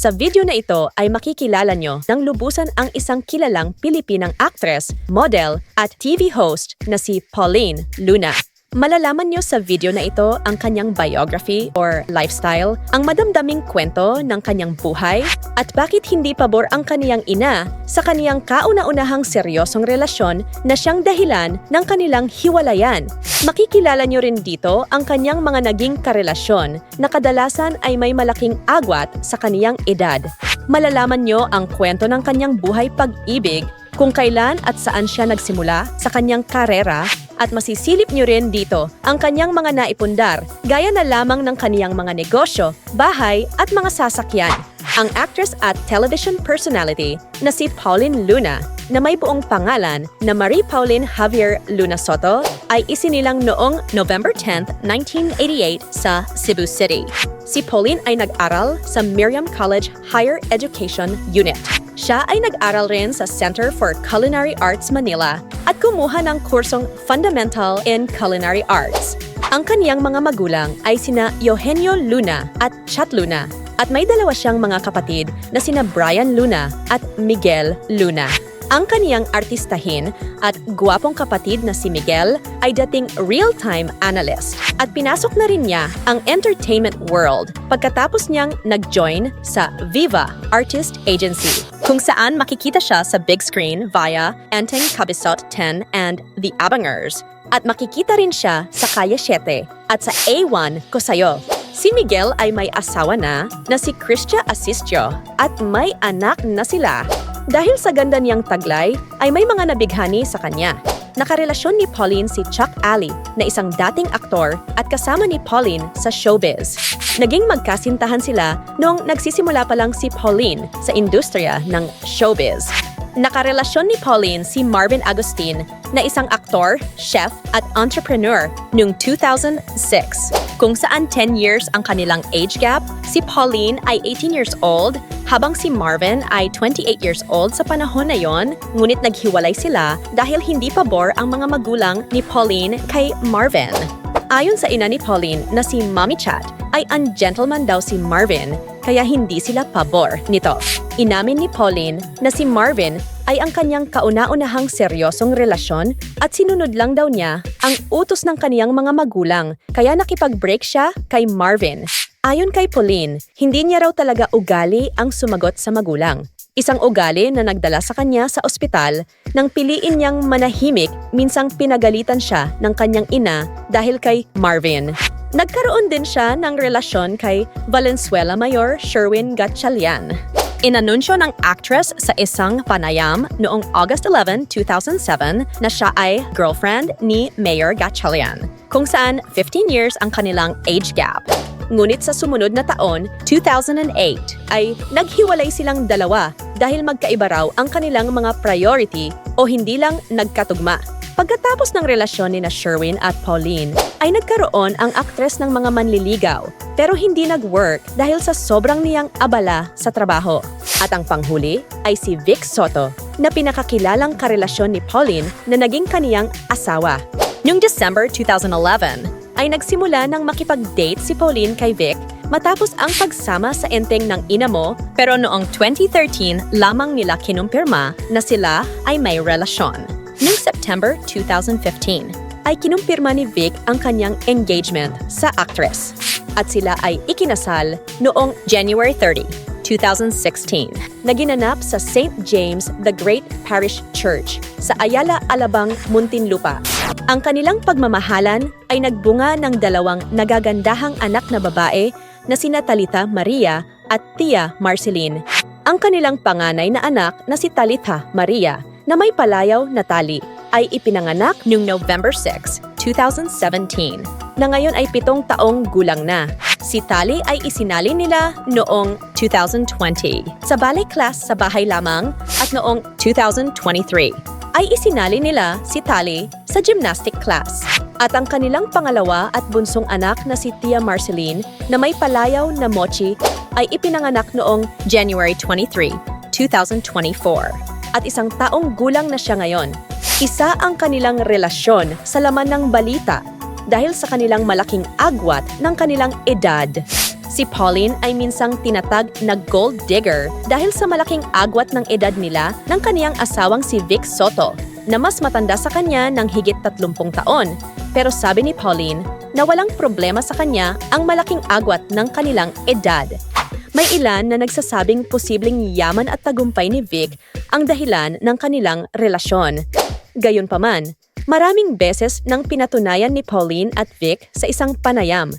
Sa video na ito ay makikilala nyo ng lubusan ang isang kilalang Pilipinang actress, model at TV host na si Pauline Luna. Malalaman nyo sa video na ito ang kanyang biography or lifestyle, ang madamdaming kwento ng kanyang buhay, at bakit hindi pabor ang kaniyang ina sa kaniyang kauna-unahang seryosong relasyon na siyang dahilan ng kanilang hiwalayan. Makikilala nyo rin dito ang kanyang mga naging karelasyon na kadalasan ay may malaking agwat sa kaniyang edad. Malalaman nyo ang kwento ng kanyang buhay pag-ibig kung kailan at saan siya nagsimula sa kanyang karera at masisilip nyo rin dito ang kanyang mga naipundar gaya na lamang ng kaniyang mga negosyo, bahay at mga sasakyan. Ang actress at television personality na si Pauline Luna na may buong pangalan na Marie Pauline Javier Luna Soto ay isinilang noong November 10, 1988 sa Cebu City. Si Pauline ay nag-aral sa Miriam College Higher Education Unit. Siya ay nag-aral rin sa Center for Culinary Arts Manila at kumuha ng kursong Fundamental in Culinary Arts. Ang kaniyang mga magulang ay sina Eugenio Luna at Chat Luna at may dalawa siyang mga kapatid na sina Brian Luna at Miguel Luna. Ang kaniyang artistahin at gwapong kapatid na si Miguel ay dating real-time analyst at pinasok na rin niya ang entertainment world pagkatapos niyang nag-join sa Viva Artist Agency kung saan makikita siya sa big screen via Enteng Kabisot 10 and The Abangers at makikita rin siya sa Kaya 7 at sa A1 Ko Sayo. Si Miguel ay may asawa na na si Christia Asistio at may anak na sila. Dahil sa ganda niyang taglay, ay may mga nabighani sa kanya. Nakarelasyon ni Pauline si Chuck Ali na isang dating aktor at kasama ni Pauline sa showbiz. Naging magkasintahan sila noong nagsisimula pa lang si Pauline sa industriya ng showbiz. Nakarelasyon ni Pauline si Marvin Agustin na isang aktor, chef at entrepreneur noong 2006. Kung saan 10 years ang kanilang age gap, si Pauline ay 18 years old habang si Marvin ay 28 years old sa panahon na yon, ngunit naghiwalay sila dahil hindi pabor ang mga magulang ni Pauline kay Marvin. Ayon sa ina ni Pauline na si Mommy Chat, ay ungentleman daw si Marvin kaya hindi sila pabor nito. Inamin ni Pauline na si Marvin ay ang kanyang kauna-unahang seryosong relasyon at sinunod lang daw niya ang utos ng kaniyang mga magulang kaya nakipag-break siya kay Marvin. Ayon kay Pauline, hindi niya raw talaga ugali ang sumagot sa magulang. Isang ugali na nagdala sa kanya sa ospital nang piliin niyang manahimik minsang pinagalitan siya ng kanyang ina dahil kay Marvin. Nagkaroon din siya ng relasyon kay Valenzuela Mayor Sherwin Gatchalian. Inanunsyo ng actress sa isang panayam noong August 11, 2007 na siya ay girlfriend ni Mayor Gatchalian, kung saan 15 years ang kanilang age gap. Ngunit sa sumunod na taon, 2008, ay naghiwalay silang dalawa dahil magkaiba raw ang kanilang mga priority o hindi lang nagkatugma. Pagkatapos ng relasyon ni na Sherwin at Pauline, ay nagkaroon ang aktres ng mga manliligaw pero hindi nag-work dahil sa sobrang niyang abala sa trabaho. At ang panghuli ay si Vic Soto na pinakakilalang karelasyon ni Pauline na naging kaniyang asawa. Noong December 2011, ay nagsimula ng makipag-date si Pauline kay Vic matapos ang pagsama sa enteng ng ina mo pero noong 2013 lamang nila kinumpirma na sila ay may relasyon. Noong September 2015 ay kinumpirma ni Vic ang kanyang engagement sa actress at sila ay ikinasal noong January 30, 2016 na ginanap sa St. James the Great Parish Church sa Ayala, Alabang, Muntinlupa. Ang kanilang pagmamahalan ay nagbunga ng dalawang nagagandahang anak na babae na sina Talitha Maria at Tia Marceline. Ang kanilang panganay na anak na si Talitha Maria na may palayaw na tali ay ipinanganak noong November 6, 2017 na ngayon ay pitong taong gulang na. Si Tali ay isinali nila noong 2020 sa ballet class sa bahay lamang at noong 2023 ay isinali nila si Tali sa gymnastic class. At ang kanilang pangalawa at bunsong anak na si Tia Marceline na may palayaw na mochi ay ipinanganak noong January 23, 2024. At isang taong gulang na siya ngayon. Isa ang kanilang relasyon sa laman ng balita dahil sa kanilang malaking agwat ng kanilang edad. Si Pauline ay minsang tinatag na gold digger dahil sa malaking agwat ng edad nila ng kaniyang asawang si Vic Soto na mas matanda sa kanya ng higit 30 taon. Pero sabi ni Pauline na walang problema sa kanya ang malaking agwat ng kanilang edad. May ilan na nagsasabing posibleng yaman at tagumpay ni Vic ang dahilan ng kanilang relasyon. Gayunpaman, maraming beses nang pinatunayan ni Pauline at Vic sa isang panayam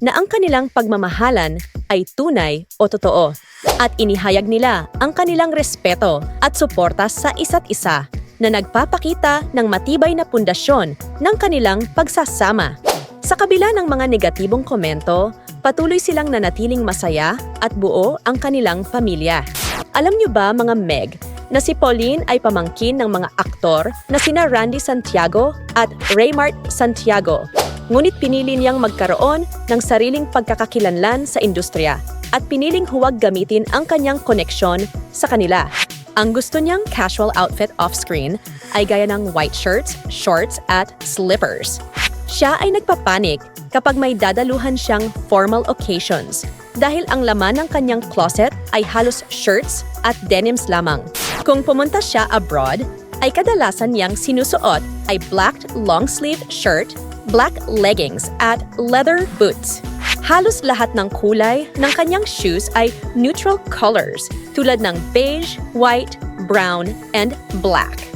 na ang kanilang pagmamahalan ay tunay o totoo at inihayag nila ang kanilang respeto at suporta sa isa't isa na nagpapakita ng matibay na pundasyon ng kanilang pagsasama. Sa kabila ng mga negatibong komento, patuloy silang nanatiling masaya at buo ang kanilang pamilya. Alam niyo ba mga Meg, na si Pauline ay pamangkin ng mga aktor na sina Randy Santiago at Raymart Santiago. Ngunit pinili niyang magkaroon ng sariling pagkakakilanlan sa industriya at piniling huwag gamitin ang kanyang koneksyon sa kanila. Ang gusto niyang casual outfit off-screen ay gaya ng white shirts, shorts at slippers. Siya ay nagpapanik kapag may dadaluhan siyang formal occasions dahil ang laman ng kanyang closet ay halos shirts at denims lamang. Kung pumunta siya abroad, ay kadalasan niyang sinusuot ay black long-sleeve shirt, black leggings at leather boots. Halos lahat ng kulay ng kanyang shoes ay neutral colors tulad ng beige, white, brown, and black.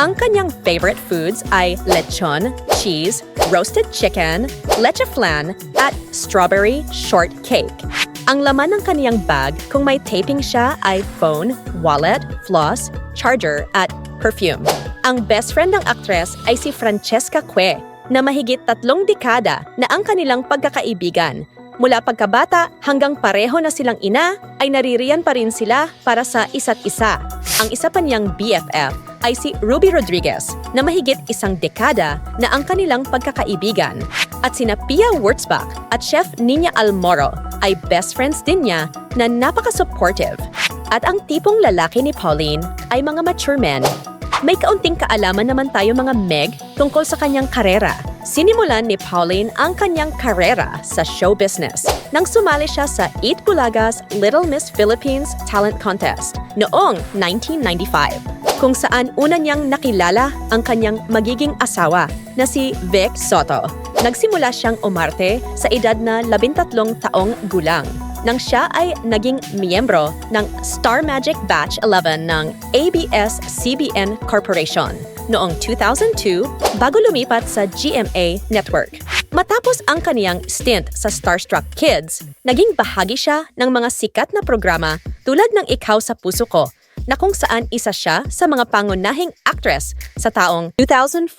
Ang kanyang favorite foods ay lechon, cheese, roasted chicken, leche flan, at strawberry shortcake. Ang laman ng kaniyang bag kung may taping siya ay phone, wallet, floss, charger, at perfume. Ang best friend ng aktres ay si Francesca Que na mahigit tatlong dekada na ang kanilang pagkakaibigan. Mula pagkabata hanggang pareho na silang ina, ay naririyan pa rin sila para sa isa't isa. Ang isa pa niyang BFF ay si Ruby Rodriguez na mahigit isang dekada na ang kanilang pagkakaibigan. At sina Pia Wurtzbach at Chef Nina Almoro ay best friends din niya na napaka-supportive. At ang tipong lalaki ni Pauline ay mga mature men. May kaunting kaalaman naman tayo mga Meg tungkol sa kanyang karera. Sinimulan ni Pauline ang kanyang karera sa show business nang sumali siya sa Eat Bulaga's Little Miss Philippines Talent Contest noong 1995 kung saan una niyang nakilala ang kanyang magiging asawa na si Vic Soto. Nagsimula siyang umarte sa edad na 13 taong gulang nang siya ay naging miyembro ng Star Magic Batch 11 ng ABS-CBN Corporation noong 2002 bago lumipat sa GMA Network. Matapos ang kaniyang stint sa Starstruck Kids, naging bahagi siya ng mga sikat na programa tulad ng Ikaw sa Puso Ko na kung saan isa siya sa mga pangunahing actress sa taong 2004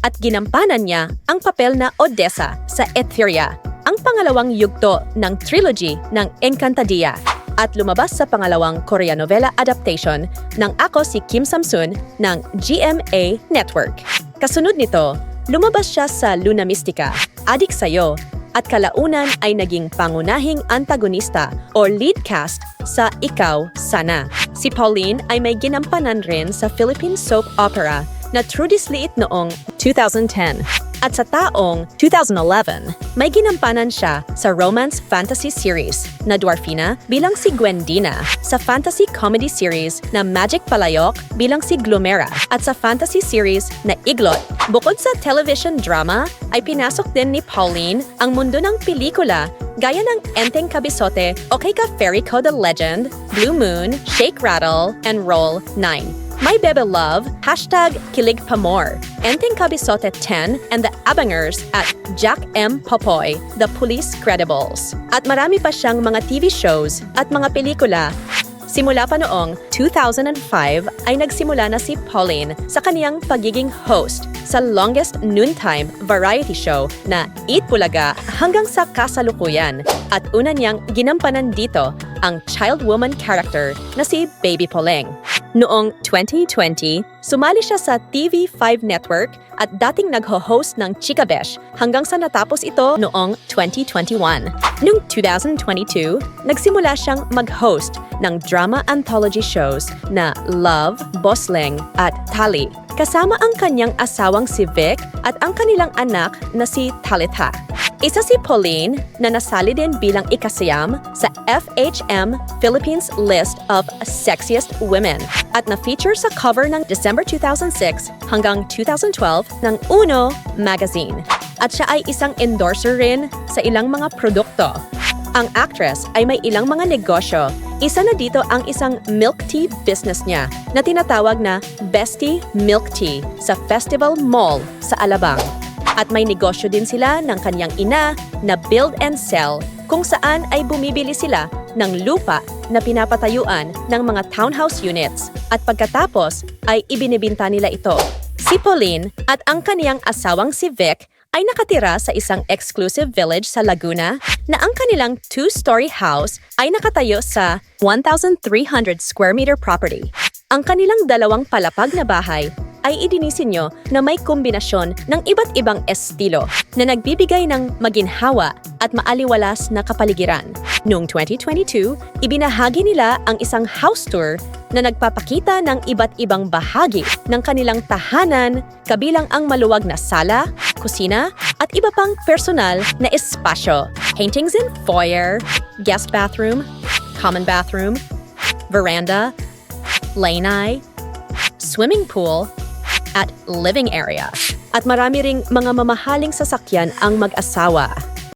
at ginampanan niya ang papel na Odessa sa Etheria, ang pangalawang yugto ng trilogy ng Encantadia at lumabas sa pangalawang Korea novela adaptation ng Ako si Kim Samsun ng GMA Network. Kasunod nito, lumabas siya sa Luna Mystica, Adik Sayo, at kalaunan ay naging pangunahing antagonista o lead cast sa Ikaw Sana. Si Pauline ay may ginampanan rin sa Philippine soap opera na Trudy's Liit noong 2010. At sa taong 2011, may ginampanan siya sa romance fantasy series na Dwarfina bilang si Gwendina, sa fantasy comedy series na Magic Palayok bilang si Glomera, at sa fantasy series na Iglot. Bukod sa television drama, ay pinasok din ni Pauline ang mundo ng pelikula gaya ng Enteng Kabisote, Okay Ka Fairy Code Legend, Blue Moon, Shake Rattle, and Roll 9. My Bebe Love, hashtag Kilig Pa More, Enteng Kabisote 10, and the Abangers at Jack M. Popoy, The Police Credibles. At marami pa siyang mga TV shows at mga pelikula Simula pa noong 2005 ay nagsimula na si Pauline sa kaniyang pagiging host sa longest noontime variety show na Eat Bulaga hanggang sa kasalukuyan at una niyang ginampanan dito ang child woman character na si Baby Poleng. Noong 2020, sumali siya sa TV5 Network at dating nagho-host ng Chika Besh hanggang sa natapos ito noong 2021. Noong 2022, nagsimula siyang mag-host ng drama anthology shows na Love, Bosling at Tali kasama ang kanyang asawang si Vic at ang kanilang anak na si Talitha. Isa si Pauline na nasali din bilang ikasiyam sa FHM Philippines list of sexiest women at na-feature sa cover ng December 2006 hanggang 2012 ng Uno magazine. At siya ay isang endorser rin sa ilang mga produkto. Ang actress ay may ilang mga negosyo. Isa na dito ang isang milk tea business niya na tinatawag na Bestie Milk Tea sa Festival Mall sa Alabang. At may negosyo din sila ng kanyang ina na Build and Sell kung saan ay bumibili sila ng lupa na pinapatayuan ng mga townhouse units at pagkatapos ay ibinibinta nila ito. Si Pauline at ang kaniyang asawang si Vic ay nakatira sa isang exclusive village sa Laguna na ang kanilang two-story house ay nakatayo sa 1,300 square meter property. Ang kanilang dalawang palapag na bahay ay idinisenyo na may kombinasyon ng iba't ibang estilo na nagbibigay ng maginhawa at maaliwalas na kapaligiran. Noong 2022, ibinahagi nila ang isang house tour na nagpapakita ng iba't ibang bahagi ng kanilang tahanan kabilang ang maluwag na sala, kusina, at iba pang personal na espasyo. Paintings in foyer, guest bathroom, common bathroom, veranda, lanai, swimming pool, at living area. At marami ring mga mamahaling sasakyan ang mag-asawa.